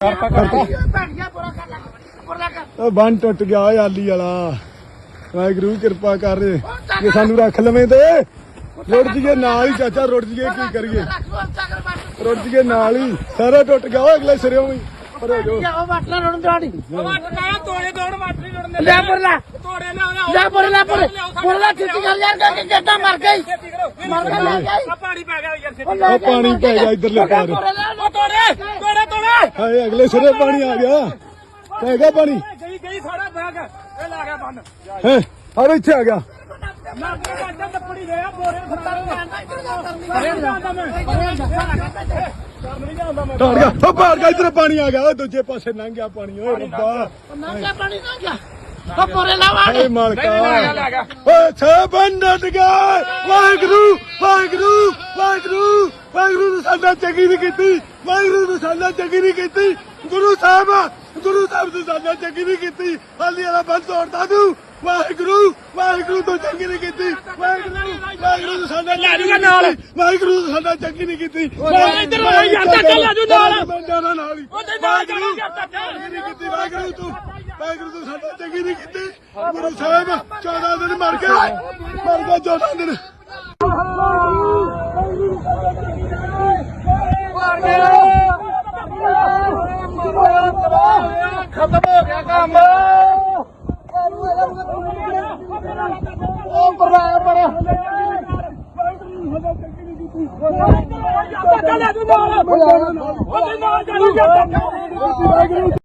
ਕਰਤਾ ਕਰਤਾ। ਉਹ ਬੰਨ ਟੁੱਟ ਗਿਆ ਓਏ ਆਲੀ ਵਾਲਾ। ਵਾਹਿਗੁਰੂ ਕਿਰਪਾ ਕਰ ਜੇ ਸਾਨੂੰ ਰੱਖ ਲਵੇਂ ਤੇ ਰੁੜ ਜੀਏ ਨਾਲ ਹੀ ਚਾਚਾ ਰੁੜ ਜੀਏ ਕੀ ਕਰੀਏ। ਰੁੜ ਜੀਏ ਨਾਲ ਹੀ। ਸਾਰਾ ਟੁੱਟ ਗਿਆ ਓਏ ਅਗਲੇ ਸਿਰੇ ਵੀ। ਪਰ ਲੈ ਪਰ ਕਰ ਯਾਰ ਕਿ ਜੱਟਾ ਮਰ ਗਈ। ਮਰ ਗਈ ਪੈ ਗਿਆ ਯਾਰ ਉਹ ਪਾਣੀ ਪੈ ਗਿਆ ਇਧਰਲੇ ਪਾਰ ਪਰ ਲੈ ਉਹ ਤੋੜੇ ਤੋੜੇ ਤੋੜੇ ਹਾਏ ਅਗਲੇ ਸਿਰੇ ਪਾਣੀ ਆ ਗਿਆ। ਪੈ ਗਿਆ ਪਾਣੀ? ਗਈ ਗਈ ਸਾਰਾ ਬੈਗ। ਇਹ ਲਾ ਗਿਆ ਬੰਨ। ਹੈ ਆ ਇੱਥੇ ਆ ਗਿਆ। ਬੰਦਾ ਟੱਪੜੀ ਗਿਆ ਬੋਰੇ ਫੜਾ ਨਹੀਂ ਜਾਂਦਾ ਮੈਂ ਨਹੀਂ ਜਾਂਦਾ ਮੈਂ ਟਾੜ ਗਿਆ। ਉਹ ਪਾੜ ਗਿਆ ਇਧਰ ਪਾਣੀ ਆ ਗਿਆ। ਦੂਜੇ ਪਾਸੇ ਲੰਘ ਗਿਆ ਪਾਣੀ। ਓਏ ਰੱਬਾ। ਨਾ ਗਿਆ ਪਾਣੀ ਨਾ ਗਿਆ। ਉਹ ਪਰੇ ਲਾ ਵਾੜ ਹਾਏ ਮਾਲਕਾ। ਲੈ ਗਿਆ। ਓਏ ਛੇ ਬੰਦਟ ਗਏ ਵਾਹਿਗੁਰੂ ਵਾਹਿਗੁਰੂ ਵਾਹਿਗੁਰੂ ਵਾਹਿਗੁਰੂ। ਸਾਡਾ ਚੰਗੀ ਨਹੀਂ ਕੀਤੀ। ਵਾਹਿਗੁਰੂ ਨੇ ਸਾਡਾ ਚੰਗੀ ਨਹੀਂ ਕੀਤੀ। ਗੁਰੂ ਸਾਹਿਬ ਗੁਰੂ ਸਾਹਿਬ ਨੇ ਸਾਡਾ ਚੰਗੀ ਨਹੀਂ ਕੀਤੀ। ਹਾਲੀ ਵਾਲਾ ਬੰਦ ਤੋੜਦਾ ਤੂੰ ਵਾਹਿਗੁਰੂ ਵਾਹਿਗੁਰੂ ਤੋਂ ਚੰਗੀ ਨਹੀਂ ਕੀਤੀ। ਵਾਹਿਗੁਰੂ ਵਾਹਿਗੁਰੂ ਨੇ ਸਾਡਾ ਨਾਲ। ਵਾਹਿਗੁਰੂ ਸਾਡਾ ਚੰਗੀ ਨਹੀਂ ਕੀਤੀ। ਇੱਧਰ ਆ ਯਾਰ, ਚਾਚਾ ਲੈ ਜੂ ਨਾਲ। ਨਾਲ। ਹੀ ਨਾਲ ਚਾਚਾ। ਚੰਗੀ ਨਹੀਂ ਕੀਤੀ। ਵਾਹਿਗੁਰੂ ਤੂੰ ਵਾਹਿਗੁਰੂ ਤੂੰ ਸਾਡਾ ਚੰਗੀ ਨਹੀਂ ਕੀਤੀ। ਗੁਰੂ ਸਾਹਿਬ 14 ਦਿਨ ਮਰ ਗਏ। ਮਰ ਗਏ 14 ਦਿਨ। ਖਤਮ ਹੋ ਗਿਆ ਕੰਮ। ਉਹ ਚਾਚਾ ਲੈ ਜੂ ਨਾਲ। ਨਾਲ